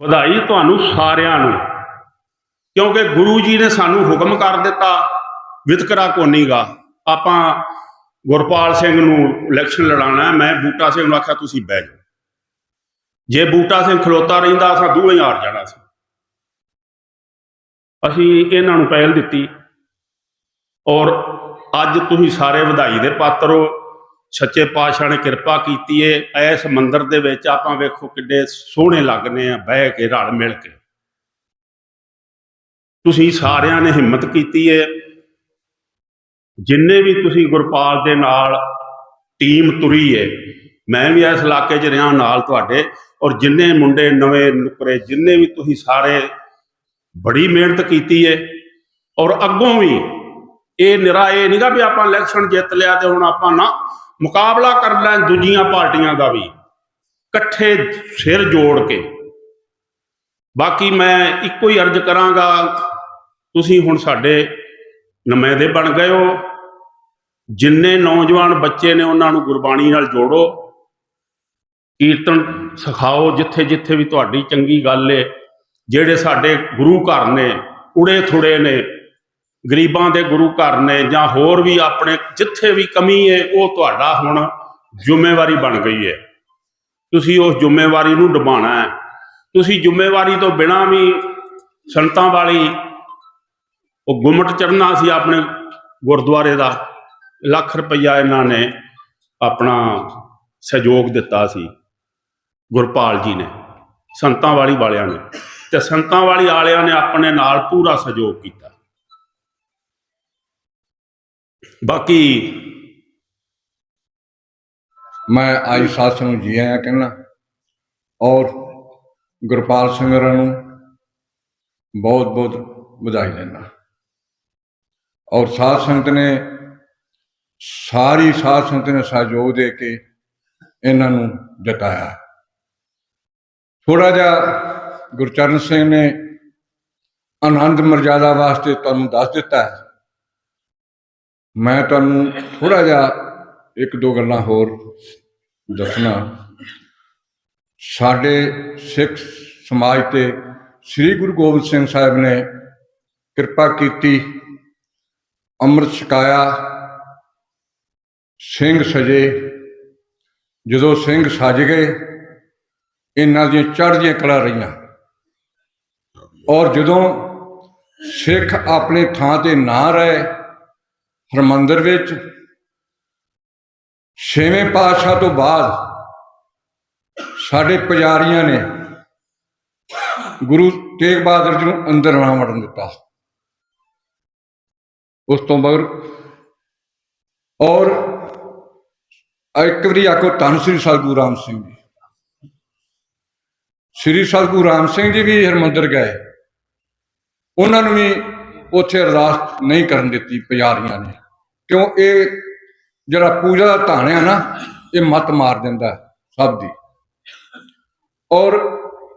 ਵਧਾਈ ਤੁਹਾਨੂੰ ਸਾਰਿਆਂ ਨੂੰ। ਕਿਉਂਕਿ ਗੁਰੂ ਜੀ ਨੇ ਸਾਨੂੰ ਹੁਕਮ ਕਰ ਦਿੱਤਾ, ਵਿਤਕਰਾ ਕੋਨੀਗਾ ਆਪਾਂ ਗੁਰਪਾਲ ਸਿੰਘ ਨੂੰ ਇਲੈਕਸ਼ਨ ਲੜਾਉਣਾ, ਮੈਂ ਬੂਟਾ ਸਿੰਘ ਨੂੰ ਆਖਿਆ, ਤੁਸੀਂ ਬਹਿ ਜਾਓ। ਜੇ ਬੂਟਾ ਸਿੰਘ ਖਲੋਤਾ ਰਹਿੰਦਾ ਅਸਾਂ ਦੋਵੇਂ ਹਾਰ ਜਾਣਾ ਸੀ। ਅਸੀਂ ਇਹਨਾਂ ਨੂੰ ਪਹਿਲ ਦਿੱਤੀ, ਔਰ ਅੱਜ ਤੁਸੀਂ ਸਾਰੇ ਵਧਾਈ ਦੇ ਪਾਤਰ ਹੋ। ਸੱਚੇ ਪਾਤਸ਼ਾਹ ਨੇ ਕਿਰਪਾ ਕੀਤੀ ਏ, ਇਸ ਮੰਦਿਰ ਦੇ ਵਿੱਚ ਆਪਾਂ ਵੇਖੋ ਕਿੱਡੇ ਸੋਹਣੇ ਲੱਗਨੇ ਆ, ਬਹਿ ਕੇ, ਰਲ ਮਿਲ ਕੇ। ਤੁਸੀਂ ਸਾਰਿਆਂ ਨੇ ਹਿੰਮਤ ਕੀਤੀ ਏ, ਜਿੰਨੇ ਵੀ ਤੁਸੀਂ ਗੁਰਪਾਲ ਦੇ ਨਾਲ ਟੀਮ ਤੁਰੀ ਏ, ਮੈਂ ਵੀ ਇਸ ਇਲਾਕੇ 'ਚ ਰਿਹਾ ਨਾਲ ਤੁਹਾਡੇ, ਔਰ ਜਿੰਨੇ ਮੁੰਡੇ ਨਵੇਂ ਨੁਕਰੇ, ਜਿੰਨੇ ਵੀ ਤੁਸੀਂ ਸਾਰੇ ਬੜੀ ਮਿਹਨਤ ਕੀਤੀ ਏ, ਔਰ ਅੱਗੋਂ ਵੀ ਇਹ ਨਿਰਾ ਇਹ ਨਹੀਂਗਾ ਵੀ ਆਪਾਂ ਇਲੈਕਸ਼ਨ ਜਿੱਤ ਲਿਆ ਤੇ ਹੁਣ ਆਪਾਂ ਨਾ ਮੁਕਾਬਲਾ ਕਰ ਲੈਣ ਦੂਜੀਆਂ ਪਾਰਟੀਆਂ ਦਾ ਵੀ। ਇਕੱਠੇ ਸਿਰ ਜੋੜ ਕੇ। ਬਾਕੀ ਮੈਂ ਇੱਕੋ ਹੀ ਅਰਜ਼ ਕਰਾਂਗਾ, ਤੁਸੀਂ ਹੁਣ ਸਾਡੇ ਨੁਮਾਇੰਦੇ ਬਣ ਗਏ ਹੋ। ਜਿੰਨੇ ਨੌਜਵਾਨ ਬੱਚੇ ਨੇ ਉਹਨਾਂ ਨੂੰ ਗੁਰਬਾਣੀ ਨਾਲ ਜੋੜੋ। ਕੀਰਤਨ ਸਿਖਾਓ ਜਿੱਥੇ ਜਿੱਥੇ ਵੀ ਤੁਹਾਡੀ ਚੰਗੀ ਗੱਲ ਏ। ਜਿਹੜੇ ਸਾਡੇ ਗੁਰੂ ਘਰ ਨੇ ਉੜੇ ਥੁੜੇ ਨੇ ਗਰੀਬਾਂ ਦੇ ਗੁਰੂ ਘਰ ਨੇ ਜਾਂ ਹੋਰ ਵੀ ਆਪਣੇ ਜਿੱਥੇ ਵੀ ਕਮੀ ਹੈ, ਉਹ ਤੁਹਾਡਾ ਹੁਣ ਜ਼ਿੰਮੇਵਾਰੀ ਬਣ ਗਈ ਹੈ। ਤੁਸੀਂ ਉਸ ਜ਼ਿੰਮੇਵਾਰੀ ਨੂੰ ਨਿਭਾਉਣਾ ਹੈ। ਤੁਸੀਂ ਜ਼ਿੰਮੇਵਾਰੀ ਤੋਂ ਬਿਨਾਂ ਵੀ ਸੰਤਾਂ ਵਾਲੀ ਉਹ ਗੁੰਮਟ ਚੜਨਾ ਸੀ ਆਪਣੇ ਗੁਰਦੁਆਰੇ ਦਾ, ਲੱਖ ਰੁਪਈਆ ਇਹਨਾਂ ਨੇ ਆਪਣਾ ਸਹਿਯੋਗ ਦਿੱਤਾ ਸੀ ਗੁਰਪਾਲ ਜੀ ਨੇ, ਸੰਤਾਂ ਵਾਲੀ ਵਾਲਿਆਂ ਨੇ। ਤੇ ਸੰਤਾਂ ਵਾਲੀ ਵਾਲਿਆਂ ਨੇ ਆਪਣੇ ਨਾਲ ਪੂਰਾ ਸਹਿਯੋਗ ਕੀਤਾ। ਬਾਕੀ ਮੈਂ ਆਈ ਸਾਥ ਨੂੰ ਜੀ ਆਇਆਂ ਕਹਿਣਾ, ਔਰ ਗੁਰਪਾਲ ਸਿੰਘ ਹੋਰਾਂ ਨੂੰ ਬਹੁਤ ਬਹੁਤ ਵਧਾਈ ਦਿੰਦਾ। ਔਰ ਸਾਧ ਸੰਗਤ ਨੇ ਸਾਰੀ ਸਾਧ ਸੰਗਤ ਨੇ ਸਹਿਯੋਗ ਦੇ ਕੇ ਇਹਨਾਂ ਨੂੰ ਜਤਾਇਆ। ਥੋੜਾ ਜਿਹਾ ਗੁਰਚਰਨ ਸਿੰਘ ਨੇ ਆਨੰਦ ਮਰਜ਼ਾਦਾ ਵਾਸਤੇ ਤੁਹਾਨੂੰ ਦੱਸ ਦਿੱਤਾ ਹੈ। ਮੈਂ ਤੁਹਾਨੂੰ ਥੋੜਾ ਜਿਹਾ ਇੱਕ ਦੋ ਗੱਲਾਂ ਹੋਰ ਦੱਸਣਾ। ਸਾਡੇ ਸਿੱਖ ਸਮਾਜ ਤੇ ਸ੍ਰੀ ਗੁਰੂ ਗੋਬਿੰਦ ਸਿੰਘ ਸਾਹਿਬ ਨੇ ਕਿਰਪਾ ਕੀਤੀ, ਅੰਮ੍ਰਿਤ ਛਕਾਇਆ, ਸਿੰਘ ਸਜੇ। ਜਦੋਂ ਸਿੰਘ ਸਜ ਗਏ, ਇਹਨਾਂ ਦੀਆਂ ਚੜ੍ਹਦੀਆਂ ਕਲਾ ਰਹੀਆਂ। ਔਰ ਜਦੋਂ ਸਿੱਖ ਆਪਣੇ ਥਾਂ ਤੇ ਨਾ ਰਹੇ ਹਰਮੰਦਰ ਵਿੱਚ ਛੇਵੇਂ ਪਾਤਸ਼ਾਹ ਤੋਂ ਬਾਅਦ ਸਾਡੇ ਪੁਜਾਰੀਆਂ ਨੇ ਗੁਰੂ ਤੇਗ ਬਹਾਦਰ ਜੀ ਨੂੰ ਅੰਦਰ ਨਾ ਵੜਨ ਦਿੱਤਾ। ਉਸ ਤੋਂ ਬਾਅਦ ਔਰ ਇੱਕ ਵਾਰੀ ਆਖੋ ਧੰਨ ਸ੍ਰੀ ਸਤਿਗੁਰੂ ਰਾਮ ਸਿੰਘ ਜੀ। ਸ੍ਰੀ ਸਤਿਗੁਰੂ ਰਾਮ ਸਿੰਘ ਜੀ ਵੀ ਹਰਮੰਦਰ ਗਏ। ਉਹਨਾਂ ਨੂੰ ਵੀ ਉੱਥੇ ਅਰਦਾਸ ਨਹੀਂ ਕਰਨ ਦਿੱਤੀ ਪੁਜਾਰੀਆਂ ਨੇ। ਕਿਉਂ? ਇਹ ਜਿਹੜਾ ਪੂਜਾ ਦਾ ਧਾਨ ਹੈ ਨਾ, ਇਹ ਮਤ ਮਾਰ ਦਿੰਦਾ ਸਭ ਦੀ। ਔਰ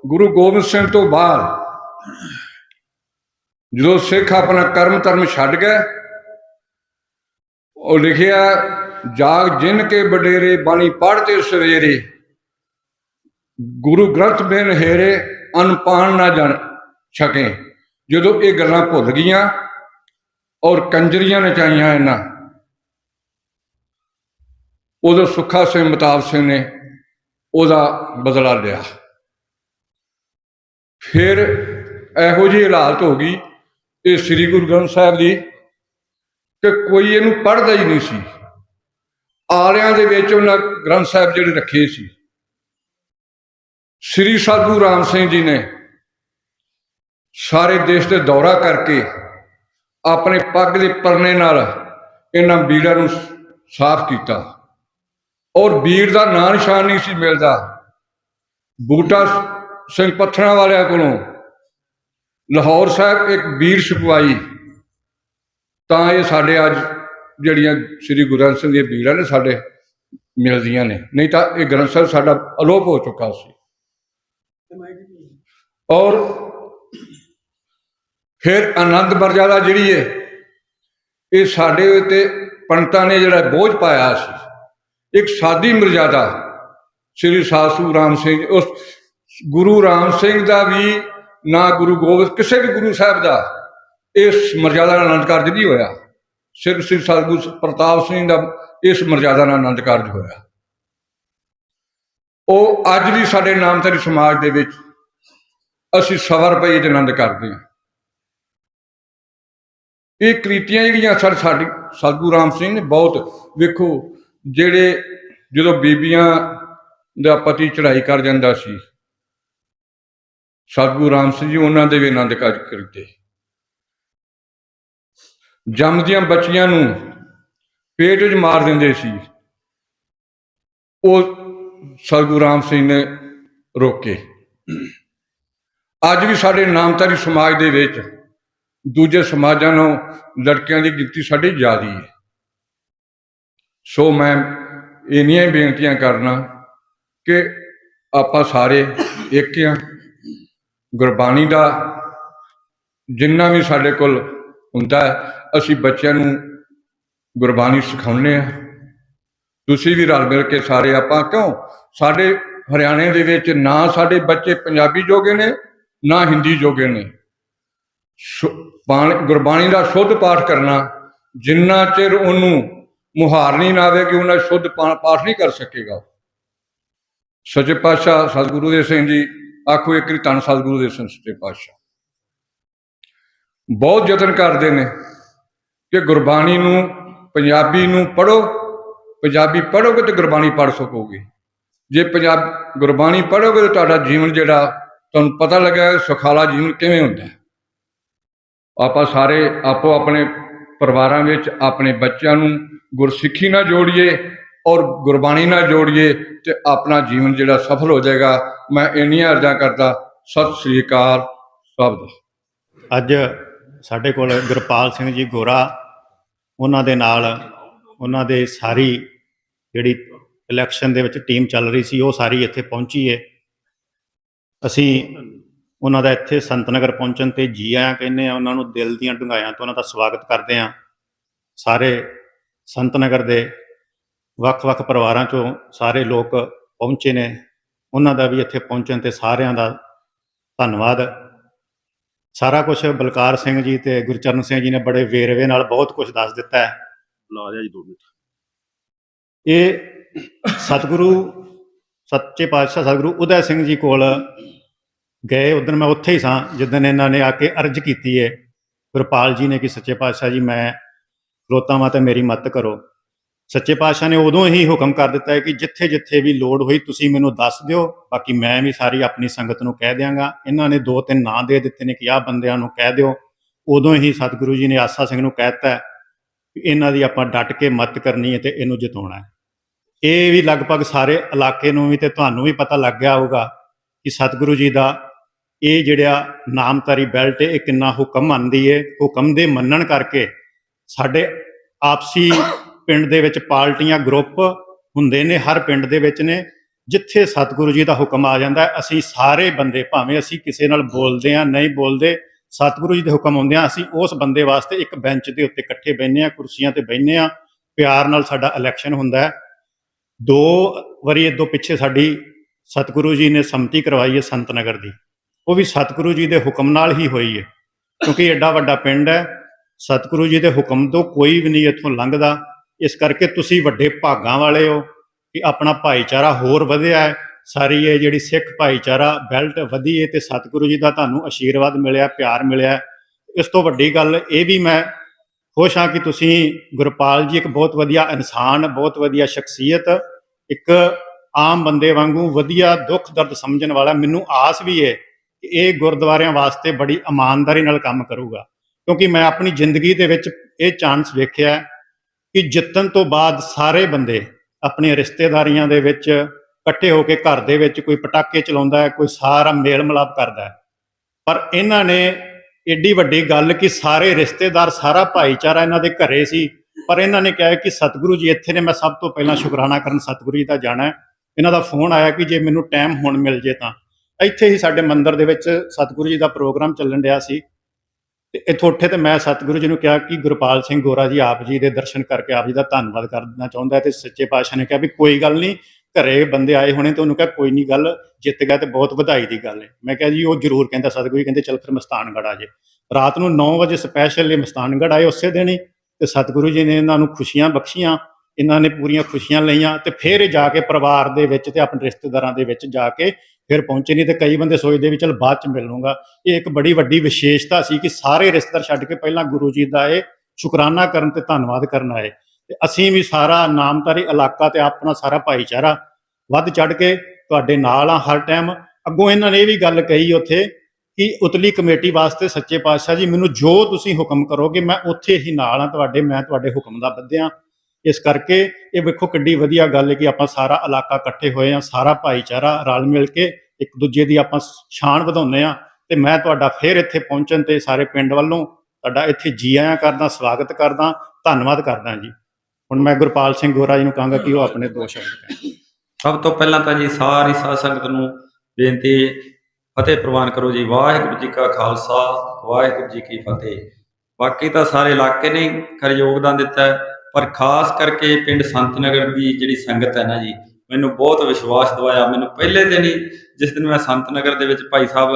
ਗੁਰੂ ਗੋਬਿੰਦ ਸਿੰਘ ਤੋਂ ਬਾਅਦ ਜਦੋਂ ਸਿੱਖ ਆਪਣਾ ਕਰਮ ਧਰਮ ਛੱਡ ਗਏ, ਉਹ ਲਿਖਿਆ, ਜਾਗ ਜਿਨ ਕੇ ਬਡੇਰੇ ਬਾਣੀ ਪੜ੍ਹਤੇ ਸਵੇਰੇ। ਗੁਰੂ ਗ੍ਰੰਥ ਬਿਨ ਹੇਰੇ ਅਨਪਾਨ ਨਾ ਜਾਣ ਛਕੇ। ਜਦੋਂ ਇਹ ਗੱਲਾਂ ਭੁੱਲ ਗਈਆਂ ਔਰ ਕੰਜਰੀਆਂ ਨਚਾਈਆਂ ਇਹਨਾਂ ਉਦੋਂ ਸੁੱਖਾ ਸਿੰਘ ਮਤਾਬ ਸਿੰਘ ਨੇ ਉਹਦਾ ਬਦਲਾ ਲਿਆ। ਫਿਰ ਇਹੋ ਜਿਹੀ ਹਾਲਤ ਹੋ ਗਈ ਇਹ ਸ੍ਰੀ ਗੁਰੂ ਗ੍ਰੰਥ ਸਾਹਿਬ ਦੀ ਕਿ ਕੋਈ ਇਹਨੂੰ ਪੜ੍ਹਦਾ ਹੀ ਨਹੀਂ ਸੀ। ਆਰਿਆਂ ਦੇ ਵਿੱਚ ਉਹਨਾਂ ਗ੍ਰੰਥ ਸਾਹਿਬ ਜਿਹੜੇ ਰੱਖੇ ਸੀ। ਸ੍ਰੀ ਸਾਧੂ ਰਾਮ ਸਿੰਘ ਜੀ ਨੇ ਸਾਰੇ ਦੇਸ਼ ਤੇ ਦੌਰਾ ਕਰਕੇ ਆਪਣੇ ਪੱਗ ਦੇ ਪਰਨੇ ਨਾਲ ਇਹਨਾਂ ਬੀੜਾਂ ਨੂੰ ਸਾਫ਼ ਕੀਤਾ। ਔਰ ਵੀਰ ਦਾ ਨਾਂ ਨਿਸ਼ਾਨ ਨਹੀਂ ਸੀ ਮਿਲਦਾ। ਬੂਟਾ ਸਿੰਘ ਪੱਥਰਾਂ ਵਾਲਿਆਂ ਕੋਲੋਂ। ਲਾਹੌਰ ਸਾਹਿਬ ਇੱਕ ਵੀਰ ਛਪਵਾਈ ਤਾਂ ਇਹ ਸਾਡੇ ਅੱਜ ਜਿਹੜੀਆਂ ਸ੍ਰੀ ਗੁਰੂ ਗ੍ਰੰਥ ਸਿੰਘ ਦੀਆਂ ਵੀਰਾਂ ਨੇ ਸਾਡੇ ਮਿਲਦੀਆਂ ਨੇ। ਨਹੀਂ ਤਾਂ ਇਹ ਗ੍ਰੰਥ ਸਾਹਿਬ ਸਾਡਾ ਅਲੋਪ ਹੋ ਚੁੱਕਾ ਸੀ। ਔਰ ਫਿਰ ਆਨੰਦ ਮਰਜ਼ਾਦਾ ਜਿਹੜੀ ਹੈ ਇਹ ਸਾਡੇ ਉੱਤੇ ਪੰਡਤਾਂ ਨੇ ਜਿਹੜਾ ਬੋਝ ਪਾਇਆ ਸੀ। ਇੱਕ ਸਾਦੀ ਮਰਜ਼ਾਦਾ ਸ੍ਰੀ ਸਾਸੂ ਰਾਮ ਸਿੰਘ ਉਸ ਗੁਰੂ ਰਾਮ ਸਿੰਘ ਦਾ ਵੀ ਨਾ ਗੁਰੂ ਗੋਬਿੰਦ, ਕਿਸੇ ਵੀ ਗੁਰੂ ਸਾਹਿਬ ਦਾ ਇਸ ਮਰਜ਼ਾਦਾ ਨਾਲ ਆਨੰਦ ਕਾਰਜ ਨਹੀਂ ਹੋਇਆ। ਸਿਰਫ ਸ੍ਰੀ ਸਤਿਗੁਰੂ ਪ੍ਰਤਾਪ ਸਿੰਘ ਦਾ ਇਸ ਮਰਜ਼ਾਦਾ ਨਾਲ ਆਨੰਦ ਕਾਰਜ ਹੋਇਆ। ਉਹ ਅੱਜ ਵੀ ਸਾਡੇ ਨਾਮਧਾਰੀ ਸਮਾਜ ਦੇ ਵਿੱਚ ਅਸੀਂ ਸਵਾ ਰੁਪਏ ਦੇ ਆਨੰਦ ਕਰਦੇ ਹਾਂ। ਇਹ ਕ੍ਰਿਤੀਆਂ ਜਿਹੜੀਆਂ ਸਰ ਸਾਡੀ, ਸਤਿਗੁਰੂ ਰਾਮ ਸਿੰਘ ਨੇ ਬਹੁਤ, ਵੇਖੋ ਜਿਹੜੇ ਜਦੋਂ ਬੀਬੀਆਂ ਦਾ ਪਤੀ ਚੜ੍ਹਾਈ ਕਰ ਜਾਂਦਾ ਸੀ, ਸਤਿਗੁਰੂ ਰਾਮ ਸਿੰਘ ਜੀ ਉਹਨਾਂ ਦੇ ਵੀ ਆਨੰਦ ਕਾਰਜ ਕਰਦੇ ਜੰਮਦੀਆਂ ਬੱਚੀਆਂ ਨੂੰ ਪੇਟ ਵਿੱਚ ਮਾਰ ਦਿੰਦੇ ਸੀ। ਉਹ ਸਤਿਗੁਰੂ ਰਾਮ ਸਿੰਘ ਨੇ ਰੋਕੇ। ਅੱਜ ਵੀ ਸਾਡੇ ਨਾਮਧਾਰੀ ਸਮਾਜ ਦੇ ਵਿੱਚ ਦੂਜੇ ਸਮਾਜਾਂ ਨੂੰ ਲੜਕਿਆਂ ਦੀ ਗਿਣਤੀ ਸਾਡੀ ਜ਼ਿਆਦੀ ਹੈ। ਸੋ ਮੈਂ ਇੰਨੀਆਂ ਹੀ ਬੇਨਤੀਆਂ ਕਰਨਾ ਕਿ ਆਪਾਂ ਸਾਰੇ ਇੱਕ ਹਾਂ ਗੁਰਬਾਣੀ ਦਾ ਜਿੰਨਾ ਵੀ ਸਾਡੇ ਕੋਲ ਹੁੰਦਾ ਅਸੀਂ ਬੱਚਿਆਂ ਨੂੰ ਗੁਰਬਾਣੀ ਸਿਖਾਉਂਦੇ ਆ ਤੁਸੀਂ ਵੀ ਰਲ ਮਿਲ ਕੇ ਸਾਰੇ ਆਪਾਂ ਕਿਉਂ? ਸਾਡੇ ਹਰਿਆਣੇ ਦੇ ਵਿੱਚ ਨਾ ਸਾਡੇ ਬੱਚੇ ਪੰਜਾਬੀ ਜੋਗੇ ਨੇ, ਨਾ ਹਿੰਦੀ ਜੋਗੇ ਨੇ। ਸ਼ੁ- ਬਾਣੀ, ਗੁਰਬਾਣੀ ਦਾ ਸ਼ੁੱਧ ਪਾਠ ਕਰਨਾ, ਜਿੰਨਾ ਚਿਰ ਉਹਨੂੰ ਮੁਹਾਰਨੀ ਨਾ ਆਵੇ ਕਿ ਉਹਨਾਂ ਸ਼ੁੱਧ ਪਾ- ਪਾਠ ਨਹੀਂ ਕਰ ਸਕੇਗਾ ਸੱਚੇ ਪਾਤਸ਼ਾਹ ਸਤਿਗੁਰੂ ਦੇ ਸਿੰਘ ਜੀ, ਆਖੋ ਇੱਕ ਧੰਨ ਸਤਿਗੁਰੂ ਦੇ ਸਿੰਘ ਸੱਚੇ ਪਾਤਸ਼ਾਹ। ਬਹੁਤ ਯਤਨ ਕਰਦੇ ਨੇ ਕਿ ਗੁਰਬਾਣੀ ਨੂੰ, ਪੰਜਾਬੀ ਨੂੰ ਪੜੋ ਪੰਜਾਬੀ ਪੜੋਗੇ ਤੇ ਗੁਰਬਾਣੀ ਪੜ ਸਕੋਗੇ। ਜੇ ਪੰਜਾਬ ਗੁਰਬਾਣੀ ਪੜੋਗੇ ਤਾਂ ਤੁਹਾਡਾ ਜੀਵਨ ਜਿਹੜਾ, ਤੁਹਾਨੂੰ ਪਤਾ ਲੱਗਾ ਸੁਖਾਲਾ ਜੀਵਨ ਕਿਵੇਂ ਹੁੰਦਾ ਆਪਾਂ ਸਾਰੇ ਆਪੋ ਆਪਣੇ ਪਰਿਵਾਰਾਂ ਵਿੱਚ, ਆਪਣੇ ਬੱਚਿਆਂ ਨੂੰ ਗੁਰਸਿੱਖੀ ਨਾਲ ਜੋੜੀਏ ਔਰ ਗੁਰਬਾਣੀ ਨਾਲ ਜੋੜੀਏ ਤੇ ਆਪਣਾ ਜੀਵਨ ਜਿਹੜਾ ਸਫਲ ਹੋ ਜਾਏਗਾ। ਮੈਂ ਇੰਨੀਆਂ ਅਰਜ਼ਾਂ ਕਰਦਾ, ਸਤਿ ਸ੍ਰੀ ਅਕਾਲ, ਸਭ ਦਾ। ਅੱਜ ਸਾਡੇ ਕੋਲ ਗੁਰਪਾਲ ਸਿੰਘ ਜੀ ਗੋਰਾ, ਉਹਨਾਂ ਦੇ ਨਾਲ ਉਹਨਾਂ ਦੇ ਸਾਰੀ ਜਿਹੜੀ ਇਲੈਕਸ਼ਨ ਦੇ ਵਿੱਚ ਟੀਮ ਚੱਲ ਰਹੀ ਸੀ, ਉਹ ਸਾਰੀ ਇੱਥੇ ਪਹੁੰਚੀ ਹੈ ਅਸੀਂ ਉਹਨਾਂ ਦਾ ਇੱਥੇ ਸੰਤਨਗਰ ਪਹੁੰਚਣ ਤੇ ਜੀ ਆਇਆਂ ਕਹਿੰਦੇ ਆ, ਉਹਨਾਂ ਨੂੰ ਦਿਲ ਦੀਆਂ ਡੂੰਘਾਈਆਂ ਤੋਂ ਉਹਨਾਂ ਦਾ ਸਵਾਗਤ ਕਰਦੇ ਆ। ਸਾਰੇ ਸੰਤਨਗਰ ਦੇ ਵੱਖ-ਵੱਖ ਪਰਿਵਾਰਾਂ ਚੋਂ ਸਾਰੇ ਲੋਕ ਪਹੁੰਚੇ ਨੇ। ਉਹਨਾਂ ਦਾ ਵੀ ਇੱਥੇ ਪਹੁੰਚਣ ਤੇ ਸਾਰਿਆਂ ਦਾ ਧੰਨਵਾਦ। ਸਾਰਾ ਕੁਝ ਬਲਕਾਰ ਸਿੰਘ ਜੀ ਤੇ ਗੁਰਚਰਨ ਸਿੰਘ ਜੀ ਨੇ ਬੜੇ ਵੇਰਵੇ ਨਾਲ ਬਹੁਤ ਕੁਝ ਦੱਸ ਦਿੱਤਾ ਹੈ। ਲਾ ਜਾ ਜੀ ਦੋ ਮਿੰਟ। ਇਹ ਸਤਿਗੁਰੂ ਸੱਚੇ ਪਾਤਸ਼ਾਹ ਸਤਿਗੁਰੂ ਉਦੈ ਸਿੰਘ ਜੀ ਕੋਲ ਗਏ। ਉਦੋਂ ਮੈਂ ਉੱਥੇ ਹੀ ਸਾਂ ਜਿੱਦਣ ਇਹਨਾਂ ਨੇ ਆ ਕੇ ਅਰਜ਼ ਕੀਤੀ ਹੈ ਗੁਰਪਾਲ ਜੀ ਨੇ ਕਿ ਸੱਚੇ ਪਾਤਸ਼ਾਹ ਜੀ ਮੈਂ ਖਲੋਤਾ ਵਾਂ ਤੇ ਮੇਰੀ ਮਦਦ ਕਰੋ। ਸੱਚੇ ਪਾਤਸ਼ਾਹ ਨੇ ਉਦੋਂ ਹੀ ਹੁਕਮ ਕਰ ਦਿੱਤਾ ਹੈ ਕਿ ਜਿੱਥੇ ਜਿੱਥੇ ਵੀ ਲੋੜ ਹੋਈ ਤੁਸੀਂ ਮੈਨੂੰ ਦੱਸ ਦਿਓ, ਬਾਕੀ ਮੈਂ ਵੀ ਸਾਰੀ ਆਪਣੀ ਸੰਗਤ ਨੂੰ ਕਹਿ ਦਿਆਂਗਾ। ਇਹਨਾਂ ਨੇ ਦੋ ਤਿੰਨ ਨਾਂ ਦੇ ਦਿੱਤੇ ਨੇ ਕਿ ਆਹ ਬੰਦਿਆਂ ਨੂੰ ਕਹਿ ਦਿਓ। ਉਦੋਂ ਹੀ ਸਤਿਗੁਰੂ ਜੀ ਨੇ ਆਸਾ ਸਿੰਘ ਨੂੰ ਕਹਿਤਾ ਹੈ ਕਿ ਇਹਨਾਂ ਦੀ ਆਪਾਂ ਡਟ ਕੇ ਮਦਦ ਕਰਨੀ ਹੈ ਤੇ ਇਹਨੂੰ ਜਿਤਾਉਣਾ ਹੈ। ਇਹ ਵੀ ਲਗਭਗ ਸਾਰੇ ਇਲਾਕੇ ਨੂੰ ਵੀ ਤੇ ਤੁਹਾਨੂੰ ਵੀ ਪਤਾ ਲੱਗ ਗਿਆ ਹੋਊਗਾ ਕਿ ਸਤਿਗੁਰੂ ਜੀ ਦਾ ਇਹ ਜਿਹੜਾ ਨਾਮਤਾਰੀ ਬੈਲਟ ਇਹ ਕਿੰਨਾ ਹੁਕਮ ਮੰਨਦੀ ਹੈ। ਹੁਕਮ ਦੇ ਮੰਨਣ ਕਰਕੇ ਸਾਡੇ ਆਪਸੀ ਪਿੰਡ ਦੇ ਵਿੱਚ ਪਾਰਟੀਆਂ ਗਰੁੱਪ ਹੁੰਦੇ ਨੇ, ਹਰ ਪਿੰਡ ਦੇ ਵਿੱਚ ਨੇ, ਜਿੱਥੇ ਸਤਿਗੁਰੂ ਜੀ ਦਾ ਹੁਕਮ ਆ ਜਾਂਦਾ ਅਸੀਂ ਸਾਰੇ ਬੰਦੇ ਭਾਵੇਂ ਅਸੀਂ ਕਿਸੇ ਨਾਲ ਬੋਲਦੇ ਆ ਨਹੀਂ ਬੋਲਦੇ, ਸਤਿਗੁਰੂ ਜੀ ਦੇ ਹੁਕਮ ਆਉਂਦੇ ਆ ਅਸੀਂ ਉਸ ਬੰਦੇ ਵਾਸਤੇ ਇੱਕ ਬੈਂਚ ਦੇ ਉੱਤੇ ਇਕੱਠੇ ਬੈਠਨੇ ਆ ਕੁਰਸੀਆਂ ਤੇ ਬੈਠਨੇ ਆ ਪਿਆਰ ਨਾਲ ਸਾਡਾ ਇਲੈਕਸ਼ਨ ਹੁੰਦਾ ਹੈ। ਦੋ ਵਾਰੀ ਇਦੋਂ ਪਿੱਛੇ ਸਾਡੀ ਸਤਿਗੁਰੂ ਜੀ ਨੇ ਸੰਮਤੀ ਕਰਵਾਈ ਹੈ ਸੰਤ ਨਗਰ ਦੀ, ਉਹ ਵੀ ਸਤਿਗੁਰੂ ਜੀ ਦੇ ਹੁਕਮ ਨਾਲ ਹੀ ਹੋਈ ਹੈ, ਕਿਉਂਕਿ ਐਡਾ ਵੱਡਾ ਪਿੰਡ ਹੈ ਸਤਿਗੁਰੂ ਜੀ ਦੇ ਹੁਕਮ ਤੋਂ ਕੋਈ ਵੀ ਨਹੀਂ ਇੱਥੋਂ ਲੰਘਦਾ। ਇਸ ਕਰਕੇ ਤੁਸੀਂ ਵੱਡੇ ਭਾਗਾਂ ਵਾਲੇ ਹੋ ਕਿ ਆਪਣਾ ਭਾਈਚਾਰਾ ਹੋਰ ਵਧਿਆ ਹੈ। ਸਾਰੀ ਇਹ ਜਿਹੜੀ ਸਿੱਖ ਭਾਈਚਾਰਾ, ਬੈਲਟ ਵਧੀ ਹੈ ਤੇ ਸਤਿਗੁਰੂ ਜੀ ਦਾ ਤੁਹਾਨੂੰ ਆਸ਼ੀਰਵਾਦ ਮਿਲਿਆ, ਪਿਆਰ ਮਿਲਿਆ ਇਸ ਤੋਂ ਵੱਡੀ ਗੱਲ ਇਹ ਵੀ ਮੈਂ ਖੁਸ਼ ਹਾਂ ਕਿ ਤੁਸੀਂ ਗੁਰਪਾਲ ਜੀ ਇੱਕ ਬਹੁਤ ਵਧੀਆ ਇਨਸਾਨ, ਬਹੁਤ ਵਧੀਆ ਸ਼ਖਸੀਅਤ, ਇੱਕ ਆਮ ਬੰਦੇ ਵਾਂਗੂ ਵਧੀਆ ਦੁੱਖ ਦਰਦ ਸਮਝਣ ਵਾਲਾ। ਮੈਨੂੰ ਆਸ ਵੀ ਹੈ ਕਿ ਇਹ ਗੁਰਦੁਆਰਿਆਂ ਵਾਸਤੇ ਬੜੀ ਇਮਾਨਦਾਰੀ ਨਾਲ ਕੰਮ ਕਰੂਗਾ। ਕਿਉਂਕਿ ਮੈਂ ਆਪਣੀ ਜ਼ਿੰਦਗੀ ਦੇ ਵਿੱਚ ਇਹ ਚਾਂਸ ਵੇਖਿਆ ਕਿ ਜਿੱਤਣ ਤੋਂ ਬਾਅਦ ਸਾਰੇ ਬੰਦੇ ਆਪਣੀਆਂ ਰਿਸ਼ਤੇਦਾਰੀਆਂ ਦੇ ਵਿੱਚ ਇਕੱਠੇ ਹੋ ਕੇ ਘਰ ਦੇ ਵਿੱਚ ਕੋਈ ਪਟਾਕੇ ਚਲਾਉਂਦਾ ਹੈ, ਕੋਈ ਸਾਰਾ ਮੇਲ ਮਿਲਾਪ ਕਰਦਾ ਹੈ। ਪਰ ਇਹਨਾਂ ਨੇ ਏਡੀ ਵੱਡੀ ਗੱਲ ਕਿ ਸਾਰੇ ਰਿਸ਼ਤੇਦਾਰ, ਸਾਰਾ ਭਾਈਚਾਰਾ ਇਹਨਾਂ ਦੇ ਘਰੇ ਸੀ, ਪਰ ਇਹਨਾਂ ਨੇ ਕਿਹਾ ਕਿ ਸਤਿਗੁਰੂ ਜੀ, ਇੱਥੇ ਨੇ ਮੈਂ ਸਭ ਤੋਂ ਪਹਿਲਾਂ ਸ਼ੁਕਰਾਨਾ ਕਰਨ ਸਤਿਗੁਰੂ ਜੀ ਦਾ ਜਾਣਾ ਇਹਨਾਂ ਦਾ ਫੋਨ ਆਇਆ ਕਿ ਜੇ ਮੈਨੂੰ ਟਾਈਮ ਹੁਣ ਮਿਲ ਜੇ ਤਾਂ। ਇੱਥੇ ਹੀ ਸਾਡੇ ਮੰਦਿਰ ਦੇ ਵਿੱਚ ਸਤਿਗੁਰੂ ਜੀ ਦਾ ਪ੍ਰੋਗਰਾਮ ਚੱਲਣ ਰਿਹਾ ਸੀ। ਤੇ ਇੱਥੋਂ ਉੱਠੇ ਤੇ ਮੈਂ ਸਤਿਗੁਰੂ ਜੀ ਨੂੰ ਕਿਹਾ ਕਿ ਗੁਰਪਾਲ ਸਿੰਘ ਗੋਰਾ ਜੀ ਆਪ ਜੀ ਦੇ ਦਰਸ਼ਨ ਕਰਕੇ ਆਪ ਜੀ ਦਾ ਧੰਨਵਾਦ ਕਰਨਾ ਚਾਹੁੰਦਾ ਹੈ ਤੇ ਸੱਚੇ ਪਾਤਸ਼ਾਹ ਨੇ ਕਿਹਾ ਵੀ ਕੋਈ ਗੱਲ ਨਹੀਂ, ਘਰੇ ਬੰਦੇ ਆਏ ਹੋਣੇ ਤੇ ਉਹਨੂੰ ਕਿਹਾ ਕੋਈ ਨਹੀਂ ਗੱਲ, ਜਿੱਤ ਗਿਆ ਤੇ ਬਹੁਤ ਵਧਾਈ ਦੀ ਗੱਲ ਹੈ। ਮੈਂ ਕਿਹਾ ਜੀ ਉਹ ਜ਼ਰੂਰ ਕਹਿੰਦਾ ਸਤਿਗੁਰੂ ਜੀ, ਕਹਿੰਦੇ ਚੱਲ ਫਿਰ ਮਸਤਾਨਗੜ੍ਹ ਆ ਜੇ ਰਾਤ ਨੂੰ 9 ਵਜੇ ਸਪੈਸ਼ਲ ਇਹ ਮਸਤਾਨਗੜ੍ਹ ਆਏ ਉਸੇ ਦਿਨ ਹੀ ਤੇ ਸਤਿਗੁਰੂ ਜੀ ਨੇ ਇਹਨਾਂ ਨੂੰ ਖੁਸ਼ੀਆਂ ਬਖਸ਼ੀਆਂ ਇਹਨਾਂ ਨੇ ਪੂਰੀਆਂ ਖੁਸ਼ੀਆਂ ਲਈਆਂ ਤੇ ਫਿਰ ਜਾ ਕੇ ਪਰਿਵਾਰ ਦੇ ਵਿੱਚ ਤੇ ਆਪਣੇ ਰਿਸ਼ਤੇਦਾਰਾਂ ਦੇ ਵਿੱਚ ਜਾ ਕੇ ਫਿਰ ਪਹੁੰਚੇ ਨਹੀਂ ਤੇ ਕਈ ਬੰਦੇ ਸੋਚਦੇ ਵੀ ਚਲ ਬਾਅਦ ਚ ਮਿਲ ਲੂੰਗਾ ਇਹ ਇੱਕ ਬੜੀ ਵੱਡੀ ਵਿਸ਼ੇਸ਼ਤਾ ਸੀ ਕਿ ਸਾਰੇ ਰਿਸ਼ਤੇਦਾਰ ਛੱਡ ਕੇ ਪਹਿਲਾਂ ਗੁਰੂ ਜੀ ਦਾ ਇਹ ਸ਼ੁਕਰਾਨਾ ਕਰਨ ਤੇ ਧੰਨਵਾਦ ਕਰਨ ਆਏ। ਤੇ ਅਸੀਂ ਵੀ ਸਾਰਾ ਨਾਮਧਾਰੀ ਇਲਾਕਾ ਤੇ ਆਪਣਾ ਸਾਰਾ ਭਾਈਚਾਰਾ ਵੱਧ ਚੜ ਕੇ ਤੁਹਾਡੇ ਨਾਲ ਆ ਹਰ ਟਾਈਮ। ਅੱਗੋਂ ਇਹਨਾਂ ਨੇ ਇਹ ਵੀ ਗੱਲ ਕਹੀ ਉੱਥੇ ਕਿ ਉਤਲੀ ਕਮੇਟੀ ਵਾਸਤੇ ਸੱਚੇ ਪਾਤਸ਼ਾਹ ਜੀ, ਮੈਨੂੰ ਜੋ ਤੁਸੀਂ ਹੁਕਮ ਕਰੋਗੇ ਮੈਂ ਉੱਥੇ ਹੀ ਨਾਲ ਆ ਤੁਹਾਡੇ, ਮੈਂ ਤੁਹਾਡੇ ਹੁਕਮ ਦਾ ਬੱਧਿਆ ਇਸ ਕਰਕੇ ਇਹ ਵੇਖੋ ਕਿੱਡੀ ਵਧੀਆ ਗੱਲ ਹੈ ਕਿ ਆਪਾਂ ਸਾਰਾ ਇਲਾਕਾ ਇਕੱਠੇ ਹੋਏ ਆ ਸਾਰਾ ਭਾਈਚਾਰਾ ਰਲ ਮਿਲ ਕੇ ਇੱਕ ਦੂਜੇ ਦੀ ਆਪਾਂ ਸ਼ਾਨ ਵਧਾਉਂਦੇ ਆ ਤੇ ਮੈਂ ਤੁਹਾਡਾ ਫਿਰ ਇੱਥੇ ਪਹੁੰਚਣ ਤੇ ਸਾਰੇ ਪਿੰਡ ਵੱਲੋਂ ਤੁਹਾਡਾ ਇੱਥੇ ਜੀ ਆਇਆਂ ਕਰਦਾ, ਸਵਾਗਤ ਕਰਦਾ, ਧੰਨਵਾਦ ਕਰਦਾ ਜੀ। ਹੁਣ ਮੈਂ ਗੁਰਪਾਲ ਸਿੰਘ ਗੋਰਾ ਜੀ ਨੂੰ ਕਹਾਂਗਾ ਕਿ ਉਹ ਆਪਣੇ ਦੋ ਸ਼ਬਦ ਕਹਿਣ। ਸਭ ਤੋਂ ਪਹਿਲਾਂ ਤਾਂ ਜੀ ਸਾਰੀ ਸਾਧ ਸੰਗਤ ਨੂੰ ਬੇਨਤੀ ਫਤਿਹ ਪ੍ਰਵਾਨ ਕਰੋ ਜੀ, ਵਾਹਿਗੁਰੂ ਜੀ ਕਾ ਖਾਲਸਾ, ਵਾਹਿਗੁਰੂ ਜੀ ਕੀ ਫਤਿਹ। ਬਾਕੀ ਤਾਂ ਸਾਰੇ ਇਲਾਕੇ ਨੇ ਕਰ ਯੋਗਦਾਨ ਦਿੱਤਾ ਪਰ ਖਾਸ ਕਰਕੇ ਪਿੰਡ ਸੰਤਨਗਰ ਦੀ ਜਿਹੜੀ ਸੰਗਤ ਹੈ ਨਾ ਜੀ, ਮੈਨੂੰ ਬਹੁਤ ਵਿਸ਼ਵਾਸ ਦਵਾਇਆ। ਮੈਨੂੰ ਪਹਿਲੇ ਦਿਨ ਹੀ ਜਿਸ ਦਿਨ ਮੈਂ ਸੰਤਨਗਰ ਦੇ ਵਿੱਚ ਭਾਈ ਸਾਹਿਬ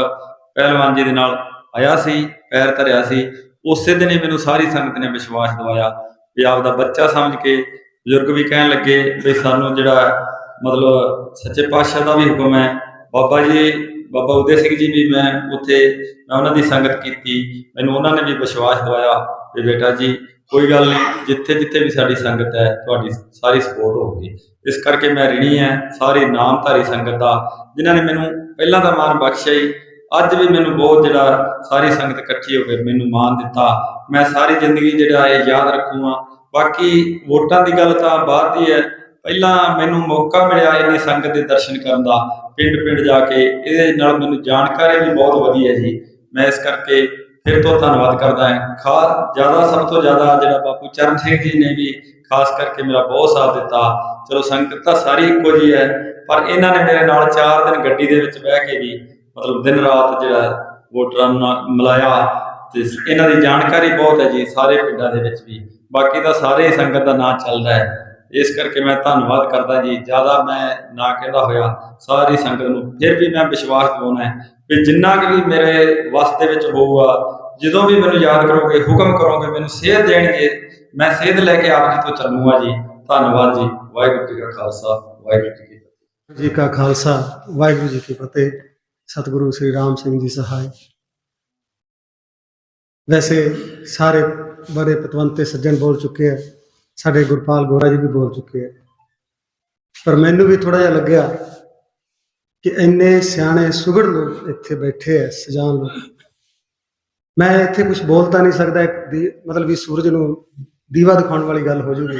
ਪਹਿਲਵਾਨ ਜੀ ਦੇ ਨਾਲ ਆਇਆ ਸੀ, ਪੈਰ ਧਰਿਆ ਸੀ, ਉਸੇ ਦਿਨ ਹੀ ਮੈਨੂੰ ਸਾਰੀ ਸੰਗਤ ਨੇ ਵਿਸ਼ਵਾਸ ਦਵਾਇਆ ਵੀ ਆਪ ਦਾ ਬੱਚਾ ਸਮਝ ਕੇ ਬਜ਼ੁਰਗ ਵੀ ਕਹਿਣ ਲੱਗੇ ਵੀ ਸਾਨੂੰ ਜਿਹੜਾ ਮਤਲਬ ਸੱਚੇ ਪਾਤਸ਼ਾਹ ਦਾ ਵੀ ਹੁਕਮ ਹੈ। ਬਾਬਾ ਜੀ ਬਾਬਾ ਉਦੇ ਸਿੰਘ ਜੀ ਵੀ ਮੈਂ ਉੱਥੇ, ਮੈਂ ਉਹਨਾਂ ਦੀ ਸੰਗਤ ਕੀਤੀ, ਮੈਨੂੰ ਉਹਨਾਂ ਨੇ ਵੀ ਵਿਸ਼ਵਾਸ ਦਵਾਇਆ ਵੀ ਬੇਟਾ ਜੀ, ਕੋਈ ਗੱਲ ਨਹੀਂ, ਜਿੱਥੇ ਜਿੱਥੇ ਵੀ ਸਾਡੀ ਸੰਗਤ ਹੈ, ਤੁਹਾਡੀ ਸਾਰੀ ਸਪੋਰਟ ਹੋਊਗੀ। ਇਸ ਕਰਕੇ ਮੈਂ ਰਿਣੀ ਹੈ, ਸਾਰੀ ਨਾਮਧਾਰੀ ਸੰਗਤ ਦਾ, ਜਿਨ੍ਹਾਂ ਨੇ ਮੈਨੂੰ ਪਹਿਲਾਂ ਤਾਂ ਮਾਣ ਬਖਸ਼ਿਆ ਹੀ ਅੱਜ ਵੀ ਮੈਨੂੰ ਬਹੁਤ ਜਿਹੜਾ ਸਾਰੀ ਸੰਗਤ ਇਕੱਠੀ ਹੋ ਕੇ ਮੈਨੂੰ ਮਾਣ ਦਿੱਤਾ। ਮੈਂ ਸਾਰੀ ਜ਼ਿੰਦਗੀ ਜਿਹੜਾ ਇਹ ਯਾਦ ਰੱਖੂਗਾ। ਬਾਕੀ ਵੋਟਾਂ ਦੀ ਗੱਲ ਤਾਂ ਬਾਅਦ ਦੀ ਹੈ ਪਹਿਲਾਂ ਮੈਨੂੰ ਮੌਕਾ ਮਿਲਿਆ ਇੰਨੀ ਸੰਗਤ ਦੇ ਦਰਸ਼ਨ ਕਰਨ ਦਾ ਪਿੰਡ ਪਿੰਡ ਜਾ ਕੇ। ਇਹਦੇ ਨਾਲ ਮੈਨੂੰ ਜਾਣਕਾਰੀ ਵੀ ਬਹੁਤ ਵਧੀਆ ਜੀ। ਮੈਂ ਇਸ ਕਰਕੇ ਫਿਰ ਤੋਂ ਧੰਨਵਾਦ ਕਰਦਾ ਹਾਂ। ਖਾਸ ਜ਼ਿਆਦਾ, ਸਭ ਤੋਂ ਜ਼ਿਆਦਾ ਜਿਹੜਾ ਬਾਪੂ ਚਰਨ ਸਿੰਘ ਜੀ ਨੇ ਵੀ ਖਾਸ ਕਰਕੇ ਮੇਰਾ ਬਹੁਤ ਸਾਥ ਦਿੱਤਾ। ਚਲੋ ਸੰਗਤ ਤਾਂ ਸਾਰੀ ਇੱਕੋ ਜੀ ਹੈ, ਪਰ ਇਹਨਾਂ ਨੇ ਮੇਰੇ ਨਾਲ 4 ਦਿਨ ਗੱਡੀ ਦੇ ਵਿੱਚ ਬਹਿ ਕੇ ਵੀ ਮਤਲਬ ਦਿਨ ਰਾਤ ਜਿਹੜਾ ਵੋਟਰਾਂ ਨੂੰ ਮਿਲਾਇਆ ਤੇ ਇਹਨਾਂ ਦੀ ਜਾਣਕਾਰੀ ਬਹੁਤ ਹੈ ਜੀ, ਸਾਰੇ ਪਿੰਡਾਂ ਦੇ ਵਿੱਚ ਵੀ। ਬਾਕੀ ਤਾਂ ਸਾਰੇ ਹੀ ਸੰਗਤ ਦਾ ਨਾਂ ਚੱਲਦਾ ਹੈ। ਇਸ ਕਰਕੇ ਮੈਂ ਧੰਨਵਾਦ ਕਰਦਾ ਜੀ। ਜ਼ਿਆਦਾ ਮੈਂ ਨਾ ਕਹਿੰਦਾ ਹੋਇਆ, ਸਾਰੀ ਸੰਗਤ ਨੂੰ। ਫਿਰ ਵੀ ਮੈਂ ਵਿਸ਼ਵਾਸ ਦਿਵਾਉਣਾ ਹੈ ਕਿ ਜਿੰਨਾ ਕੁ ਵੀ ਮੇਰੇ ਵਸ ਦੇ ਵਿੱਚ ਹੋਊਗਾ, ਜਦੋਂ ਵੀ ਮੈਨੂੰ ਯਾਦ ਕਰੋਗੇ, ਹੁਕਮ ਕਰੋਗੇ, ਮੈਨੂੰ ਸੇਧ ਦੇਣਗੇ, ਮੈਂ ਸੇਧ ਲੈ ਕੇ ਆਪ ਜੀ ਤੋਂ ਚੱਲੂਗਾ ਜੀ। ਧੰਨਵਾਦ ਜੀ। ਵਾਹਿਗੁਰੂ ਜੀ ਕਾ ਖਾਲਸਾ, ਵਾਹਿਗੁਰੂ ਜੀ ਕੀ ਫਤਿਹ। ਜੀ ਕਾ ਖਾਲਸਾ, ਵਾਹਿਗੁਰੂ ਜੀ ਕੀ ਫਤਿਹ। ਸਤਿਗੁਰੂ ਸ੍ਰੀ ਰਾਮ ਸਿੰਘ ਜੀ ਸਹਾਇ। ਵੈਸੇ ਸਾਰੇ ਬੜੇ ਪਤਵੰਤੇ ਸੱਜਣ ਬੋਲ ਚੁੱਕੇ ਆ। ਸਾਡੇ ਗੁਰਪਾਲ ਗੋਰਾ ਜੀ ਵੀ ਬੋਲ ਚੁੱਕੇ ਆ। ਪਰ ਮੈਨੂੰ ਵੀ ਥੋੜਾ ਜਿਹਾ ਲੱਗਿਆ ਕਿ ਇੰਨੇ ਸਿਆਣੇ ਸੁਗੜ ਲੋਕ ਇੱਥੇ ਬੈਠੇ ਆ, ਸਜਾਨ ਲੋਕ। ਮੈਂ ਇੱਥੇ ਕੁਝ ਬੋਲ ਤਾਂ ਨਹੀਂ ਸਕਦਾ, ਇੱਕ ਦੀ- ਮਤਲਬ ਵੀ ਸੂਰਜ ਨੂੰ ਦੀਵਾ ਦਿਖਾਉਣ ਵਾਲੀ ਗੱਲ ਹੋ ਜੂਗੀ।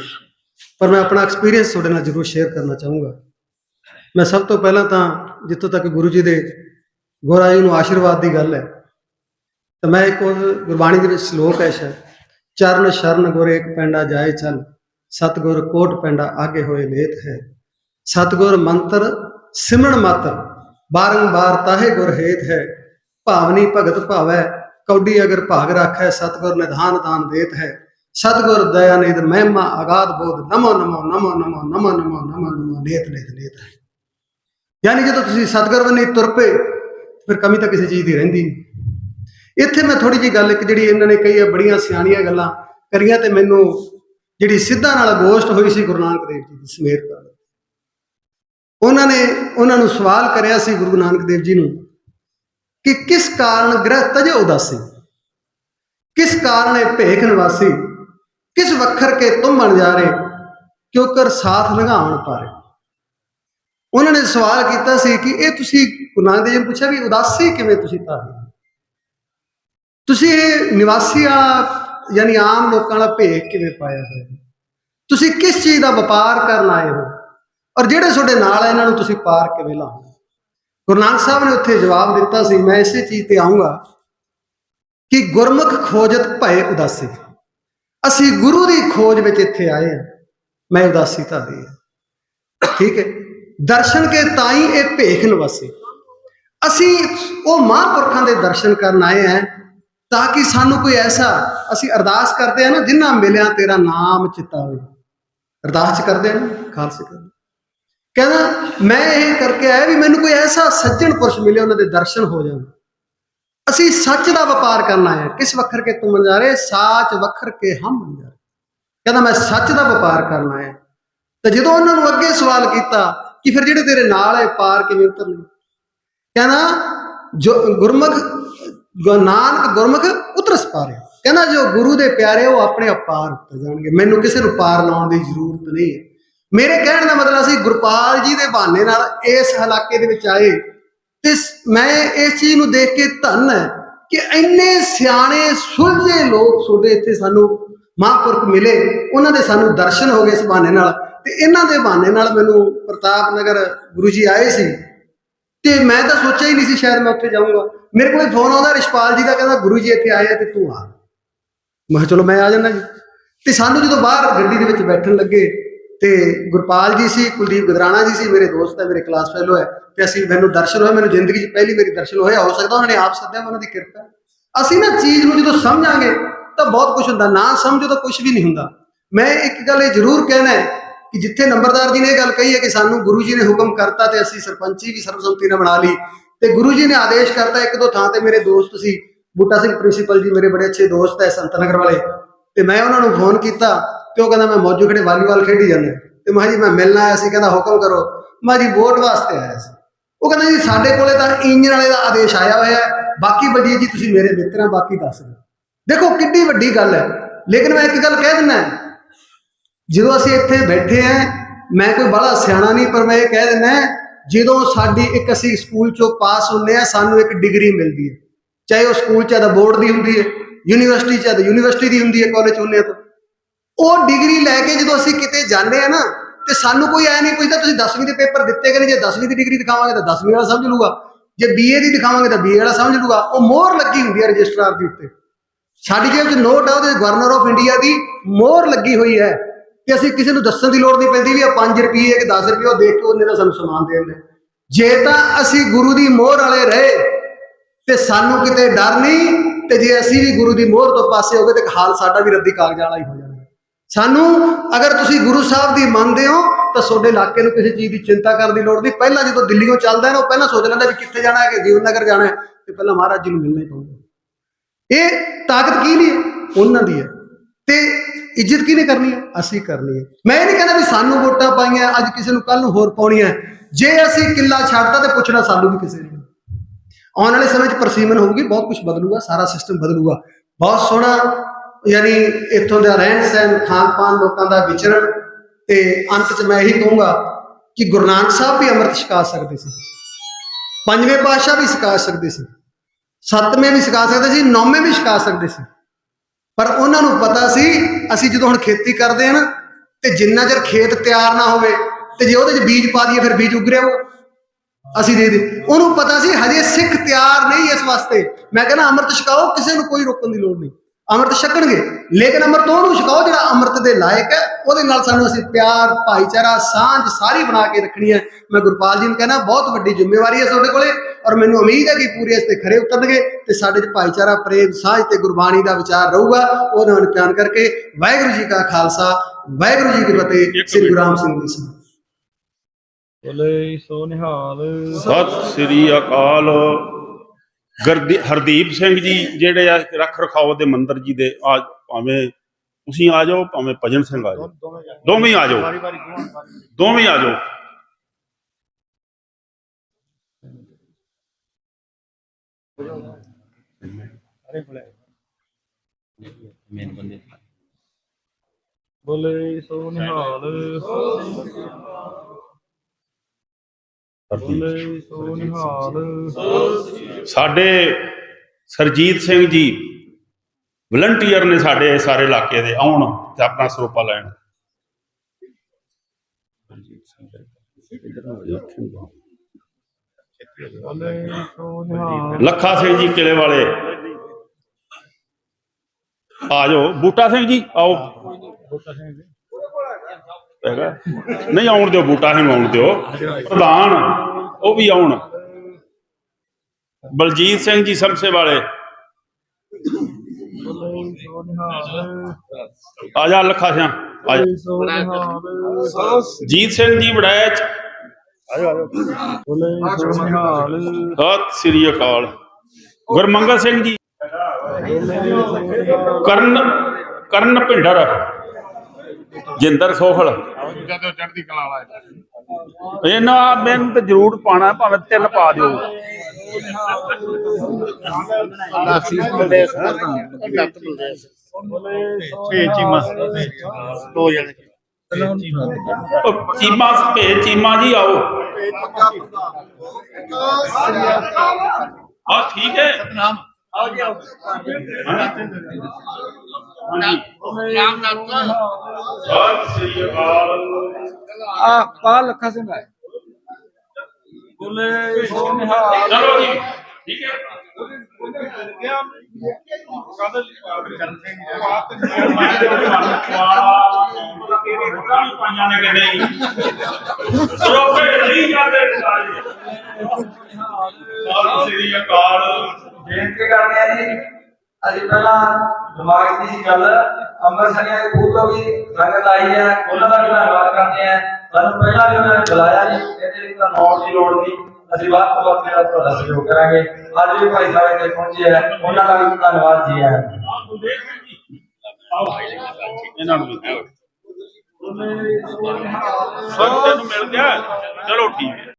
ਪਰ ਮੈਂ ਆਪਣਾ ਐਕਸਪੀਰੀਅੰਸ ਤੁਹਾਡੇ ਨਾਲ ਜ਼ਰੂਰ ਸ਼ੇਅਰ ਕਰਨਾ ਚਾਹੂੰਗਾ। ਮੈਂ ਸਭ ਤੋਂ ਪਹਿਲਾਂ ਤਾਂ ਜਿੱਥੋਂ ਤੱਕ ਗੁਰੂ ਜੀ ਦੇ ਗੋਰਾ ਜੀ ਨੂੰ ਆਸ਼ੀਰਵਾਦ ਦੀ ਗੱਲ ਹੈ, ਤਾਂ ਮੈਂ ਇੱਕ ਉਹ ਗੁਰਬਾਣੀ ਦੇ ਵਿੱਚ ਸ਼ਲੋਕ ਹੈ ਸ਼ਾਇਦ, ਚਰਨ ਸ਼ਰਨ ਗੁਰ ਇੱਕ ਪੈਂਡਾ ਜਾਏ ਚੱਲ ਸਤਗੁਰ ਕੋਟ ਪੈਂਡਾ ਆਗੇ ਹੋਏ ਨੇਤ ਹੈ। ਸਤਗੁਰ ਮੰਤਰ ਸਿਮਰਨ ਮਾਤਰ, ਬਾਰੰਬਾਰ ਤਾਹੇ ਗੁਰ ਹੇਤ ਹੈ। ਭਾਵਨੀ ਭਗਤ ਭਾਵੈ, ਕੌਡੀ ਅਗਰ ਭਾਗ ਰੱਖੈ, ਸਤਗੁਰ ਨਿਧਾਨ ਦਾਨ ਦੇਤ ਹੈ। ਸਤਗੁਰ ਦਇਆ ਨਿਧ ਮਹਿਮਾ, ਆਗਾਦ ਬੋਧ, ਨਮੋ ਨਮੋ ਨਮੋ ਨਮੋ ਨਮੋ ਨਮੋ ਨਮੋ ਨਮੋ, ਨੇਤ ਨੇਤ ਨੇਤ ਹੈ। ਯਾਨੀ ਜਦੋਂ ਤੁਸੀਂ ਸਤਗੁਰ ਵੱਲ ਨਹੀਂ ਤੁਰ ਪਏ ਫਿਰ ਕਮੀ ਤਾਂ ਕਿਸੇ ਚੀਜ਼ ਦੀ ਰਹਿੰਦੀ ਨਹੀਂ। ਇੱਥੇ ਮੈਂ ਥੋੜੀ ਜਿਹੀ ਗੱਲ ਇੱਕ ਜਿਹੜੀ ਇਹਨਾਂ ਨੇ ਕਹੀ ਹੈ, ਬੜੀਆਂ ਸਿਆਣੀਆਂ ਗੱਲਾਂ ਕਰੀਆਂ ਤੇ ਮੈਨੂੰ ਜਿਹੜੀ ਸਿੱਧਾ ਨਾਲ ਗੋਸ਼ਟ ਹੋਈ ਸੀ ਗੁਰੂ ਨਾਨਕ ਦੇਵ ਜੀ ਦੀ ਸਮੇਰ ਨਾਲ ਉਹਨਾਂ ਨੇ, ਉਹਨਾਂ ਨੂੰ ਸਵਾਲ ਕਰਿਆ ਸੀ ਗੁਰੂ ਨਾਨਕ ਦੇਵ ਜੀ ਨੂੰ ਕਿ ਕਿਸ ਕਾਰਨ ਗ੍ਰਹਿ ਤਜੇ ਉਦਾਸੀ? ਕਿਸ ਕਾਰਨ ਇਹ ਭੇਖ ਨਿਵਾਸੀ? ਕਿਸ ਵਖਰ ਕੇ ਤੁਮ ਬਣ ਜਾ ਰਹੇ? ਕਿਉਂ ਕਰ ਸਾਥ ਲੰਘਾਉਣ ਪਾਰੇ ਉਹਨਾਂ ਨੇ ਸਵਾਲ ਕੀਤਾ ਸੀ ਕਿ ਇਹ ਤੁਸੀਂ ਗੁਰੂ ਨਾਨਕ ਦੇਵ ਜੀ ਨੂੰ ਪੁੱਛਿਆ ਵੀ ਉਦਾਸੀ ਕਿਵੇਂ ਤੁਸੀਂ ਧਾਰੀ ਤੁਸੀਂ ਇਹ ਨਿਵਾਸੀ ਵਾਲਾ ਯਾਨੀ ਆਮ ਲੋਕਾਂ ਵਾਲਾ ਭੇਖ ਕਿਵੇਂ ਪਾਇਆ ਹੋਇਆ? ਤੁਸੀਂ ਕਿਸ ਚੀਜ਼ ਦਾ ਵਪਾਰ ਕਰਨ ਆਏ ਹੋ? ਔਰ ਜਿਹੜੇ ਤੁਹਾਡੇ ਨਾਲ ਆ, ਇਹਨਾਂ ਨੂੰ ਤੁਸੀਂ ਪਾਰ ਕਿਵੇਂ ਲਾਓ ਗੁਰੂ ਨਾਨਕ ਸਾਹਿਬ ਨੇ ਉੱਥੇ ਜਵਾਬ ਦਿੱਤਾ ਸੀ, ਮੈਂ ਇਸੇ ਚੀਜ਼ ਤੇ ਆਉਂਗਾ ਕਿ ਗੁਰਮੁਖ ਖੋਜਤ ਭਏ ਉਦਾਸੀ। ਅਸੀਂ ਗੁਰੂ ਦੀ ਖੋਜ ਵਿੱਚ ਇੱਥੇ ਆਏ ਹਾਂ, ਮੈਂ ਉਦਾਸੀ ਧਾਰੀ ਹਾਂ। ਠੀਕ ਹੈ, ਦਰਸ਼ਨ ਕੇ ਤਾਈ ਇਹ ਭੇਖ ਨਿਵਾਸੀ। ਅਸੀਂ ਉਹ ਮਹਾਂਪੁਰਖਾਂ ਦੇ ਦਰਸ਼ਨ ਕਰਨ ਆਏ ਹਾਂ ਤਾਂ ਕਿ ਸਾਨੂੰ ਕੋਈ ਐਸਾ ਅਸੀਂ ਅਰਦਾਸ ਕਰਦੇ ਆ ਨਾ, ਜਿੰਨਾ ਮਿਲਿਆ ਤੇਰਾ ਨਾਮ ਚਿਤਾਵੇ ਅਰਦਾਸ ਚ ਕਰਦੇ ਆ ਨਾ, ਖਾਲਸੇ ਕਰਦੇ ਕਹਿੰਦਾ, ਮੈਂ ਇਹ ਕਰਕੇ ਆਇਆ ਵੀ ਮੈਨੂੰ ਕੋਈ ਐਸਾ ਸੱਜਣ ਪੁਰਸ਼ ਮਿਲੇ ਉਹਨਾਂ ਦੇ ਦਰਸ਼ਨ ਹੋ ਜਾਣ। ਅਸੀਂ ਸੱਚ ਦਾ ਵਪਾਰ ਕਰਨਾ ਹੈ। ਕਿਸ ਵਖਰ ਕੇ ਤੂੰ ਨਜ਼ਾਰੇ ਸਾਚ ਵਖਰ ਕੇ ਹਮ ਨਜ਼ਾਰੇ ਕਹਿੰਦਾ, ਮੈਂ ਸੱਚ ਦਾ ਵਪਾਰ ਕਰਨਾ ਹੈ। ਤੇ ਜਦੋਂ ਉਹਨਾਂ ਨੂੰ ਅੱਗੇ ਸਵਾਲ ਕੀਤਾ ਕਿ ਫਿਰ ਜਿਹੜੇ ਤੇਰੇ ਨਾਲ ਹੈ ਪਾਰ ਕਿਵੇਂ ਉਤਰਨਗੇ? ਕਹਿੰਦਾ, ਜੋ ਗੁਰਮੁਖ ਨਾਨਕ ਗੁਰਮੁਖ ਉਤਰਸ ਪਾਰਿਆ। ਕਹਿੰਦਾ ਜੋ ਗੁਰੂ ਦੇ ਪਿਆਰੇ ਉਹ ਆਪਣੇ ਆਪ ਪਾਰ ਉਤਰ ਜਾਣਗੇ। ਮੈਨੂੰ ਕਿਸੇ ਨੂੰ ਪਾਰ ਲਾਉਣ ਦੀ ਜ਼ਰੂਰਤ ਨਹੀਂ ਹੈ। ਮੇਰੇ ਕਹਿਣ ਦਾ ਮਤਲਬ ਸੀ, ਗੁਰਪਾਲ ਜੀ ਦੇ ਬਹਾਨੇ ਨਾਲ ਇਸ ਇਲਾਕੇ ਦੇ ਵਿੱਚ ਆਏ। ਤੇ ਮੈਂ ਇਸ ਚੀਜ਼ ਨੂੰ ਦੇਖ ਕੇ ਧੰਨ ਹੈ ਕਿ ਇੰਨੇ ਸਿਆਣੇ, ਸੁਲਝੇ ਲੋਕ ਤੁਹਾਡੇ ਇੱਥੇ ਸਾਨੂੰ ਮਹਾਂਪੁਰਖ ਮਿਲੇ। ਉਹਨਾਂ ਦੇ ਸਾਨੂੰ ਦਰਸ਼ਨ ਹੋ ਗਏ ਇਸ ਬਹਾਨੇ ਨਾਲ। ਤੇ ਇਹਨਾਂ ਦੇ ਬਹਾਨੇ ਨਾਲ ਮੈਨੂੰ ਪ੍ਰਤਾਪ ਨਗਰ ਗੁਰੂ ਜੀ ਆਏ ਸੀ। ਤੇ ਮੈਂ ਤਾਂ ਸੋਚਿਆ ਹੀ ਨਹੀਂ ਸੀ ਸ਼ਾਇਦ ਮੈਂ ਉੱਥੇ ਜਾਊਂਗਾ। ਮੇਰੇ ਕੋਲ ਫੋਨ ਆਉਂਦਾ, ਰਿਸ਼ਪਾਲ ਜੀ ਦਾ ਕਹਿੰਦਾ, ਗੁਰੂ ਜੀ ਇੱਥੇ ਆਏ ਆ ਤੇ ਤੂੰ ਆ। ਮੈਂ ਕਿਹਾ, ਚਲੋ ਮੈਂ ਆ ਜਾਣਾ ਜੀ। ਤੇ ਸਾਨੂੰ ਜਦੋਂ ਬਾਹਰ ਗੱਡੀ ਦੇ ਵਿੱਚ ਬੈਠਣ ਲੱਗੇ ਤੇ ਗੁਰਪਾਲ ਜੀ ਸੀ, ਕੁਲਦੀਪ ਗਦਰਾਣਾ ਜੀ ਸੀ, ਮੇਰੇ ਦੋਸਤ ਹੈ, ਮੇਰੇ ਕਲਾਸ ਫੈਲੋ ਹੈ ਤੇ ਅਸੀਂ ਮੈਨੂੰ ਦਰਸ਼ਨ ਹੋਇਆ ਮੈਨੂੰ ਜ਼ਿੰਦਗੀ 'ਚ ਪਹਿਲੀ ਵਾਰੀ ਦਰਸ਼ਨ ਹੋਇਆ ਹੋ ਸਕਦਾ ਉਹਨਾਂ ਨੇ ਆਪ ਸੱਦਿਆ, ਉਹਨਾਂ ਦੀ ਕਿਰਪਾ। ਅਸੀਂ ਨਾ ਚੀਜ਼ ਨੂੰ ਜਦੋਂ ਸਮਝਾਂਗੇ ਤਾਂ ਬਹੁਤ ਕੁਝ ਹੁੰਦਾ, ਨਾ ਸਮਝੋ ਤਾਂ ਕੁਝ ਵੀ ਨਹੀਂ ਹੁੰਦਾ। ਮੈਂ ਇੱਕ ਗੱਲ ਇਹ ਜ਼ਰੂਰ ਕਹਿਣਾ ਹੈ ਕਿ ਜਿੱਥੇ ਨੰਬਰਦਾਰ ਜੀ ਨੇ ਇਹ ਗੱਲ ਕਹੀ ਹੈ ਕਿ ਸਾਨੂੰ ਗੁਰੂ ਜੀ ਨੇ ਹੁਕਮ ਕਰਤਾ ਤੇ ਅਸੀਂ ਸਰਪੰਚੀ ਵੀ ਸਰਬਸੰਮਤੀ ਨਾਲ ਬਣਾ ਲਈ, ਤੇ ਗੁਰੂ ਜੀ ਨੇ ਆਦੇਸ਼ ਕਰਤਾ ਇੱਕ ਦੋ ਥਾਂ ਤੇ ਮੇਰੇ ਦੋਸਤ ਸੀ, ਬੂਟਾ ਸਿੰਘ ਪ੍ਰਿੰਸੀਪਲ ਜੀ, ਮੇਰੇ ਬੜੇ ਅੱਛੇ ਦੋਸਤ ਹੈ ਸੰਤ ਨਗਰ ਵਾਲੇ, ਤੇ ਮੈਂ ਉਹਨਾਂ ਨੂੰ ਫੋਨ ਕੀਤਾ ਤੇ ਉਹ ਕਹਿੰਦਾ ਮੈਂ ਮੌਜੂ ਖੜੇ ਵਾਲੀਬਾਲ ਖੇਡੀ ਜਾਂਦਾ ਤੇ ਮੈਂ ਜੀ ਮੈਂ ਮਿਲਣਾ ਆਇਆ ਸੀ, ਕਹਿੰਦਾ ਹੁਕਮ ਕਰੋ। ਮੈਂ ਜੀ ਵੋਟ ਵਾਸਤੇ ਆਇਆ ਸੀ। ਉਹ ਕਹਿੰਦਾ ਜੀ ਸਾਡੇ ਕੋਲੇ ਤਾਂ ਇੰਜਨ ਵਾਲੇ ਦਾ ਆਦੇਸ਼ ਆਇਆ ਹੋਇਆ ਬਾਕੀ ਬਲਜੀਤ ਜੀ, ਤੁਸੀਂ ਮੇਰੇ ਮਿੱਤਰਾਂ ਬਾਕੀ ਦੱਸ ਦਿਓ। ਦੇਖੋ ਕਿੰਨੀ ਵੱਡੀ ਗੱਲ ਹੈ। ਲੇਕਿਨ ਮੈਂ ਇੱਕ ਗੱਲ ਕਹਿ ਦਿੰਦਾ ਜਦੋਂ ਅਸੀਂ ਇੱਥੇ ਬੈਠੇ ਆਂ ਮੈਂ ਕੋਈ ਬੜਾ ਸਿਆਣਾ ਨਹੀਂ, ਪਰ ਮੈਂ ਇਹ ਕਹਿ ਦਿੰਦਾ ਜਦੋਂ ਸਾਡੀ ਇੱਕ ਅਸੀਂ ਸਕੂਲ ਚੋਂ ਪਾਸ ਹੁੰਨੇ ਆ ਸਾਨੂੰ ਇੱਕ ਡਿਗਰੀ ਮਿਲਦੀ ਹੈ। ਚਾਹੇ ਉਹ ਸਕੂਲ ਚ ਦਾ ਬੋਰਡ ਦੀ ਹੁੰਦੀ ਹੈ, ਯੂਨੀਵਰਸਿਟੀ ਚ ਦਾ ਯੂਨੀਵਰਸਿਟੀ ਦੀ ਹੁੰਦੀ ਹੈ ਕਾਲਜ ਹੁੰਨੇ ਆ ਤਾਂ। ਉਹ ਡਿਗਰੀ ਲੈ ਕੇ ਜਦੋਂ ਅਸੀਂ ਕਿਤੇ ਜਾਂਦੇ ਆ ਨਾ, ਤੇ ਸਾਨੂੰ ਕੋਈ ਐ ਨਹੀਂ ਪੁੱਛਦਾ, ਤੁਸੀਂ 10ਵੀਂ ਦੇ ਪੇਪਰ ਦਿੱਤੇ ਗਏ ਨਹੀਂ? ਜੇ 10ਵੀਂ ਦੀ ਡਿਗਰੀ ਦਿਖਾਵਾਂਗੇ ਤਾਂ 10ਵੀਂ ਵਾਲਾ ਸਮਝ ਲੂਗਾ ਜੇ ਬੀਏ ਦੀ ਦਿਖਾਵਾਂਗੇ ਤਾਂ ਬੀਏ ਵਾਲਾ ਸਮਝ ਲੂਗਾ ਉਹ ਮੋਹਰ ਲੱਗੀ ਹੁੰਦੀ ਹੈ ਰਜਿਸਟਰਾਰ ਦੇ ਉੱਤੇ। ਸਾਡੀ ਜੇਬ 'ਚ ਨੋਟ ਆ ਉਹਦੇ ਗਵਰਨਰ ਆਫ ਇੰਡੀਆ ਦੀ ਮੋਹਰ ਲੱਗੀ ਹੋਈ ਹੈ। ਕਿ ਅਸੀਂ ਕਿਸੇ ਨੂੰ ਦੱਸਣ ਦੀ ਲੋੜ ਨਹੀਂ ਪੈਂਦੀ ਵੀ ਆ 5 ਰੁਪਏ ਕਿ 10 ਰੁਪਏ, ਉਹ ਦੇਖ ਕੇ ਉਹਨੇ ਦਾ ਸਾਨੂੰ ਸਮਾਨ ਦੇ ਦਿੰਦੇ। ਜੇ ਤਾਂ ਅਸੀਂ ਗੁਰੂ ਦੀ ਮੋਹਰ ਵਾਲੇ ਰਹੇ, ਤੇ ਸਾਨੂੰ ਕਿਤੇ ਡਰ ਨਹੀਂ, ਤੇ ਜੇ ਅਸੀਂ ਵੀ ਗੁਰੂ ਦੀ ਮੋਹਰ ਤੋਂ ਪਾਸੇ ਹੋ ਗਏ, ਤੇ ਹਾਲ ਸਾਡਾ ਵੀ ਰੱਦੀ ਕਾਗਜ਼ਾਂ ਵਾਲਾ ਹੀ ਹੋ ਜਾਣਾ। ਸਾਨੂੰ ਅਗਰ ਤੁਸੀਂ ਗੁਰੂ ਸਾਹਿਬ ਦੀ ਮੰਨਦੇ ਹੋ, ਤਾਂ ਤੁਹਾਡੇ ਇਲਾਕੇ ਨੂੰ ਕਿਸੇ ਚੀਜ਼ ਦੀ ਚਿੰਤਾ ਕਰਨ ਦੀ ਲੋੜ ਨਹੀਂ। ਪਹਿਲਾਂ ਜਦੋਂ ਦਿੱਲੀੋਂ ਚੱਲਦਾ ਨਾ, ਉਹ ਪਹਿਲਾਂ ਸੋਚ ਲੈਂਦਾ ਵੀ ਕਿੱਥੇ ਜਾਣਾ ਹੈ ਕਿ ਜੀਵਨ ਨਗਰ ਜਾਣਾ ਹੈ, ਤੇ ਪਹਿਲਾਂ ਮਹਾਰਾਜ ਜੀ ਨੂੰ ਮਿਲਣਾ ਹੀ ਪਊਗਾ। ਇਹ ਤਾਕਤ ਕੀ ਨਹੀਂ ਉਹਨਾਂ ਦੀ ਹੈ। ਤੇ ਇੱਜ਼ਤ ਕਿਹਨੇ ਕਰਨੀ ਹੈ ਅਸੀਂ ਕਰਨੀ ਹੈ ਮੈਂ ਇਹ ਨਹੀਂ ਕਹਿੰਦਾ ਵੀ ਸਾਨੂੰ ਵੋਟਾਂ ਪਾਈਆਂ, ਅੱਜ ਕਿਸੇ ਨੂੰ ਕੱਲ ਨੂੰ ਹੋਰ ਪਾਉਣੀਆਂ ਜੇ ਅਸੀਂ ਕਿੱਲਾ ਛੱਡਤਾ ਤੇ ਪੁੱਛਣਾ ਸਾਨੂੰ ਵੀ ਕਿਸੇ ਨੇ ਆਉਣ ਵਾਲੇ ਸਮੇਂ 'ਚ ਪਰਸੀਮਨ ਹੋਊਗੀ, ਬਹੁਤ ਕੁਝ ਬਦਲੂਗਾ, ਸਾਰਾ ਸਿਸਟਮ ਬਦਲੂਗਾ। ਬਹੁਤ ਸੋਹਣਾ, ਯਾਨੀ ਇੱਥੋਂ ਦਾ ਰਹਿਣ ਸਹਿਣ, ਖਾਣ ਪਾਣ ਲੋਕਾਂ ਦਾ ਵਿਚਰਨ। ਤੇ ਅੰਤ 'ਚ ਮੈਂ ਇਹੀ ਕਹੂੰਗਾ ਕਿ ਗੁਰੂ ਨਾਨਕ ਸਾਹਿਬ ਵੀ ਅੰਮ੍ਰਿਤ ਛਕਾ ਸਕਦੇ ਸੀ। ਪੰਜਵੇਂ ਪਾਤਸ਼ਾਹ ਵੀ ਛਕਾ ਸਕਦੇ ਸੀ। ਸੱਤਵੇਂ ਵੀ ਛਕਾ ਸਕਦੇ ਸੀ, ਨੌਵੇਂ ਵੀ ਛਕਾ ਸਕਦੇ ਸੀ। ਪਰ ਉਹਨਾਂ ਨੂੰ ਪਤਾ ਸੀ, ਅਸੀਂ ਜਦੋਂ ਹੁਣ ਖੇਤੀ ਕਰਦੇ ਆ ਨਾ, ਤੇ ਜਿੰਨਾ ਚਿਰ ਖੇਤ ਤਿਆਰ ਨਾ ਹੋਵੇ, ਤੇ ਜੇ ਉਹਦੇ 'ਚ ਬੀਜ ਪਾ ਦਈਏ, ਫਿਰ ਬੀਜ ਉਗ ਰਿਹਾ ਉਹ ਅਸੀਂ ਦੇ ਦੇ। ਉਹਨੂੰ ਪਤਾ ਸੀ, ਹਜੇ ਸਿੱਖ ਤਿਆਰ ਨਹੀਂ ਇਸ ਵਾਸਤੇ। ਮੈਂ ਕਹਿੰਦਾ, ਅੰਮ੍ਰਿਤ ਛਕਾਓ, ਕਿਸੇ ਨੂੰ ਕੋਈ ਰੋਕਣ ਦੀ ਲੋੜ ਨਹੀਂ। ਅੰਮ੍ਰਿਤ ਛਕਣਗੇ। ਲੇਕਿਨ ਅੰਮ੍ਰਿਤ ਉਹਨੂੰ ਛਕਾਓ ਜਿਹੜਾ ਅੰਮ੍ਰਿਤ ਦੇ ਲਾਇਕ ਹੈ। ਉਹਦੇ ਨਾਲ ਸਾਨੂੰ ਅਸੀਂ ਪਿਆਰ ਭਾਈਚਾਰਾ ਸਾਂਝ ਸਾਰੀ ਬਣਾ ਕੇ ਰੱਖਣੀ ਹੈ। ਮੈਂ ਗੁਰਪਾਲ ਜੀ ਨੂੰ ਕਹਿੰਦਾ ਬਹੁਤ ਵੱਡੀ ਜ਼ਿੰਮੇਵਾਰੀ ਹੈ ਤੁਹਾਡੇ ਕੋਲੇ ਔਰ ਮੈਨੂੰ ਉਮੀਦ ਹੈ ਕਿ ਪੂਰੇ ਇਸ ਤੇ ਖਰੇ ਉਤਰਨਗੇ ਤੇ ਸਾਡੇ 'ਚ ਭਾਈਚਾਰਾ ਪ੍ਰੇਮ ਸਾਂਝ ਤੇ ਗੁਰਬਾਣੀ ਦਾ ਵਿਚਾਰ ਰਹੂਗਾ। ਉਹਨਾਂ ਨੂੰ ਧਿਆਨ ਕਰਕੇ ਵਾਹਿਗੁਰੂ ਜੀ ਕਾ ਖਾਲਸਾ ਵਾਹਿਗੁਰੂ ਜੀ ਕੀ ਫਤਿਹ ਸ੍ਰੀ ਗੁਰੂ ਰਾਮ ਸਿੰਘ ਜੀ ਸਾਹਿਬ ਬੋਲੇ ਸੋ ਨਿਹਾਲ। ਸਤਿ ਸ੍ਰੀ ਅਕਾਲ। ਹਰਦੀਪ ਸਿੰਘ ਜੀ ਜਿਹੜੇ ਆ ਰੱਖ ਰਖਾਓ ਦੇ ਮੰਦਰ ਜੀ ਦੇ ਆ ਭਾਵੇਂ ਤੁਸੀਂ ਆ ਜਾਓ ਭਾਵੇਂ ਭਜਨ ਸਿੰਘ ਆ ਜਾਓ। ਦੋਵੇਂ ਆ ਜਾਓ। ਦੋਵੇਂ ਆ ਜਾਓ। ਬੋਲੇ ਸੋ ਨਿਹਾਲ। ਹਰਦੀਪ ਸੋ ਨਿਹਾਲ ਸਾਡੇ ਸਰਜੀਤ ਸਿੰਘ ਜੀ ਵਲੰਟੀਅਰ ਨੇ ਸਾਡੇ ਸਾਰੇ ਇਲਾਕੇ ਦੇ ਆਉਣ ਤੇ ਆਪਣਾ ਸਰੋਪਾ ਲੈਣ। ਲੱਖਾ ਸਿੰਘ ਜੀ ਕਿਲੇ ਵਾਲੇ। ਆ ਜਾਓ। ਬੂਟਾ ਸਿੰਘ ਜੀ ਆਓ। ਹੈਗਾ। ਨਹੀਂ, ਆਉਣ ਦਿਓ, ਬੂਟਾ ਸਿੰਘ ਆਉਣ ਦਿਓ। ਪ੍ਰਧਾਨ, ਉਹ ਵੀ ਆਉਣ। ਬਲਜੀਤ ਸਿੰਘ ਜੀ ਸਮਸੇ ਵਾਲੇ। ਆ ਜਾ, ਲੱਖਾ ਸਿੰਘ ਜੀਤ ਸਿੰਘ ਜੀ ਵੜੈਚ ਸਤਿ ਸ੍ਰੀ ਅਕਾਲ। ਗੁਰਮੰਗਲ ਸਿੰਘ ਜੀ। ਕਰਨ ਕਰਨ ਭਿੰਡਰ। ਜਿੰਦਰ ਸੋਹਲ। ਜਦੋਂ ਚੜ੍ਹਦੀ ਕਲਾ ਵਾਲਾ ਇਹਨਾਂ ਮੈਨੂੰ ਤੇ ਜ਼ਰੂਰ ਪਾਣਾ ਭਾਵੇਂ ਤਿੰਨ ਪਾ ਦਿਓ। ਇਹ ਚੀਮਾ ਦੋ ਜਣੇ ਚੀਮਾ ਭੇ ਚੀਮਾ ਜੀ। ਆਓ ਆ ਠੀਕ ਹੈ। ਸਤਨਾਮ। ਆਓ ਜੀ ਆਓ। ਸਤਿ ਸ੍ਰੀ ਅਕਾਲ। ਆ ਪਾ ਲੱਖਾ ਸਿੰਘ ਆਏ। ਬੋਲੇ ਸੋ ਨਿਹਾਲ। ਚਲੋ ਜੀ ਠੀਕ ਹੈ। ਪਾਈਆਂ ਨੇ ਕਿ ਨਹੀਂ ਸਰੋਪੇ ਨਹੀਂ ਜਾਂਦੇ ਸਾਰੇ ਸਤਿ ਸ੍ਰੀ ਅਕਾਲ ਬੇਨਤੀ ਕਰਦੇ ਆ ਜੀ, ਅਸੀਂ ਪਹਿਲਾਂ ਦਿਮਾਗ ਦੀ ਗੱਲ ਅੰਮ੍ਰਿਤਸਰੀਆਂ ਦੇ ਖੂਹ ਤੋਂ ਵੀ ਸੰਗਤ ਆਈ ਹੈ, ਉਹਨਾਂ ਦਾ ਵੀ ਧੰਨਵਾਦ ਕਰਦੇ ਆ ਸਾਨੂੰ ਪਹਿਲਾਂ ਵੀ ਉਹਨਾਂ ਨੇ ਬੁਲਾਇਆ ਜੀ ਇਹਦੇ ਲਈ ਤਾਂ ਨੌਟ ਦੀ ਲੋੜ ਨਹੀਂ, ਅਸੀਂ ਬਾਅਦ ਤੋਂ ਬਾਅਦ ਮੇਰਾ ਤੁਹਾਡਾ ਸਹਿਯੋਗ ਕਰਾਂਗੇ। ਅੱਜ ਵੀ ਭਾਈ ਸਾਹਿਬ ਇੱਥੇ ਪਹੁੰਚੇ ਆ ਉਹਨਾਂ ਦਾ ਵੀ ਧੰਨਵਾਦ ਜੀ ਹੈ ਇਹਨਾਂ ਨੂੰ। ਵੀ ਦਿਓ। ਮਿਲ ਗਿਆ ਚਲੋ ਠੀਕ ਹੈ।